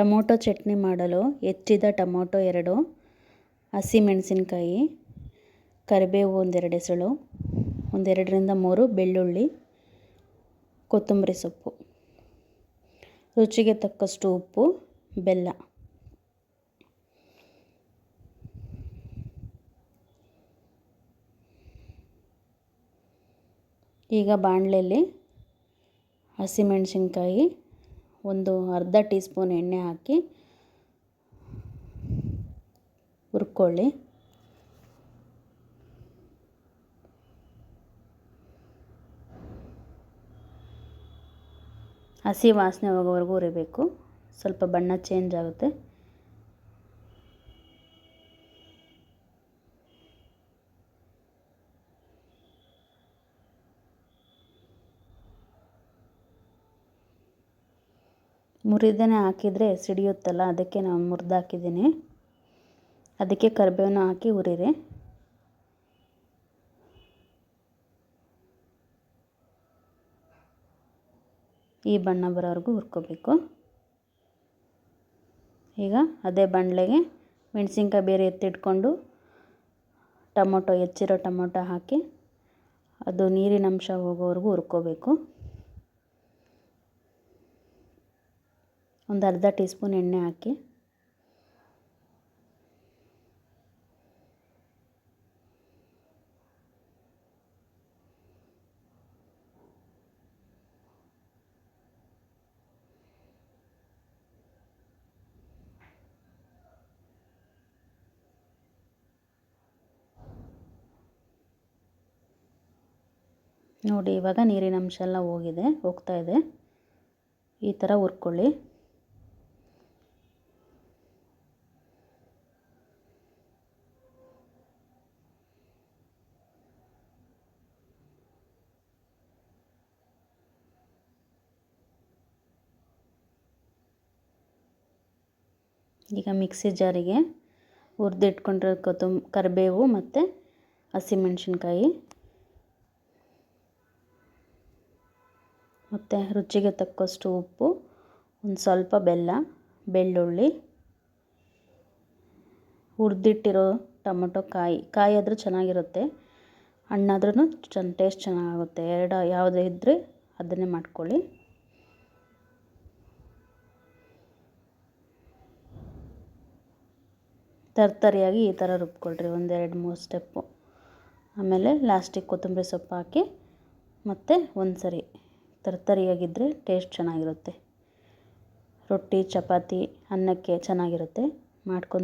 Tomato chutney ಮಾಡಲು ಹೆಚ್ಚಿದ tomato ಎರಡು, ಹಸಿಮೆಣಸಿನ್ಕಾಯಿ, ಕರಿಬೇವು ಒಂದೆರಡು ಎಸಳು ಒಂದೆರಡರಿಂದ ಮೂರು ಬೆಳ್ಳುಳ್ಳಿ, ಕೊತ್ತಂಬರಿ ಸೊಪ್ಪು. ರುಚಿಗೆ ತಕ್ಕಷ್ಟು ಉಪ್ಪು, ಬೆಲ್ಲ. ಈಗ ಬಾಣಲೆಯಲ್ಲಿ ಹಸಿಮೆಣಸಿನ್ಕಾಯಿ ಒಂದು ಅರ್ಧ ಟೀ ಸ್ಪೂನ್ ಎಣ್ಣೆ ಹಾಕಿ ಹುರ್ಕೊಳ್ಳಿ. ಹಸಿ ವಾಸನೆ ಹೋಗೋವರೆಗೂ ಹುರಿಬೇಕು. ಸ್ವಲ್ಪ ಬಣ್ಣ ಚೇಂಜ್ ಆಗುತ್ತೆ. ಮುರಿದೇ ಹಾಕಿದರೆ ಸಿಡಿಯುತ್ತಲ್ಲ, ಅದಕ್ಕೆ ನಾನು ಮುರಿದು ಹಾಕಿದ್ದೀನಿ ಅದಕ್ಕೆ ಕರಿಬೇವನ್ನ ಹಾಕಿ ಉರಿರಿ ಈ ಬಣ್ಣ ಬರೋವರೆಗೂ ಹುರ್ಕೋಬೇಕು. ಈಗ ಅದೇ ಬಂಡ್ಲೆಗೆ ಮೆಣಸಿನ್ಕಾಯಿ ಬೇರೆ ಎತ್ತಿಟ್ಕೊಂಡು ಟೊಮೊಟೊ, ಹೆಚ್ಚಿರೋ ಟೊಮೊಟೊ ಹಾಕಿ ಅದು ನೀರಿನಂಶ ಹೋಗೋವರೆಗೂ ಹುರ್ಕೋಬೇಕು. ಒಂದು ಅರ್ಧ ಟೀ ಸ್ಪೂನ್ ಎಣ್ಣೆ ಹಾಕಿ. ನೋಡಿ, ಇವಾಗ ನೀರಿನ ಅಂಶ ಎಲ್ಲ ಹೋಗಿದೆ, ಹೋಗ್ತಾ ಇದೆ. ಈ ಥರ ಹುರ್ಕೊಳ್ಳಿ. ಈಗ ಮಿಕ್ಸಿ ಜಾರಿಗೆ ಹುರಿದಿಟ್ಕೊಂಡಿರೋ ಕೊತ್ತಂಬ ಕರಿಬೇವು ಮತ್ತು ಹಸಿಮೆಣ್ಸಿನ್ಕಾಯಿ ಮತ್ತು ರುಚಿಗೆ ತಕ್ಕಷ್ಟು ಉಪ್ಪು, ಒಂದು ಸ್ವಲ್ಪ ಬೆಲ್ಲ, ಬೆಳ್ಳುಳ್ಳಿ. ಹುರಿದಿಟ್ಟಿರೋ ಟೊಮೊಟೊ ಕಾಯಿ ಕಾಯಿ ಆದರೂ ಚೆನ್ನಾಗಿರುತ್ತೆ. ಹಣ್ಣಾದ್ರೂ ಚೆನ್ನ ಟೇಸ್ಟ್ ಚೆನ್ನಾಗಾಗುತ್ತೆ. ಎರಡು ಯಾವುದೇ ಇದ್ದರೆ ಅದನ್ನೇ ಮಾಡ್ಕೊಳ್ಳಿ. ತರ್ತರಿಯಾಗಿ ಈ ಥರ ರುಬ್ಕೊಳ್ರಿ, ಒಂದೆರಡು ಮೂರು ಸ್ಟೆಪ್ಪು. ಆಮೇಲೆ ಲಾಸ್ಟಿಗೆ ಕೊತ್ತಂಬರಿ ಸೊಪ್ಪು ಹಾಕಿ ಮತ್ತು ಒಂದು ಸರಿ ತರ್ತರಿಯಾಗಿದ್ದರೆ ಟೇಸ್ಟ್ ಚೆನ್ನಾಗಿರುತ್ತೆ. ರೊಟ್ಟಿ, ಚಪಾತಿ, ಅನ್ನಕ್ಕೆ ಚೆನ್ನಾಗಿರುತ್ತೆ. ಮಾಡ್ಕೊಂಡು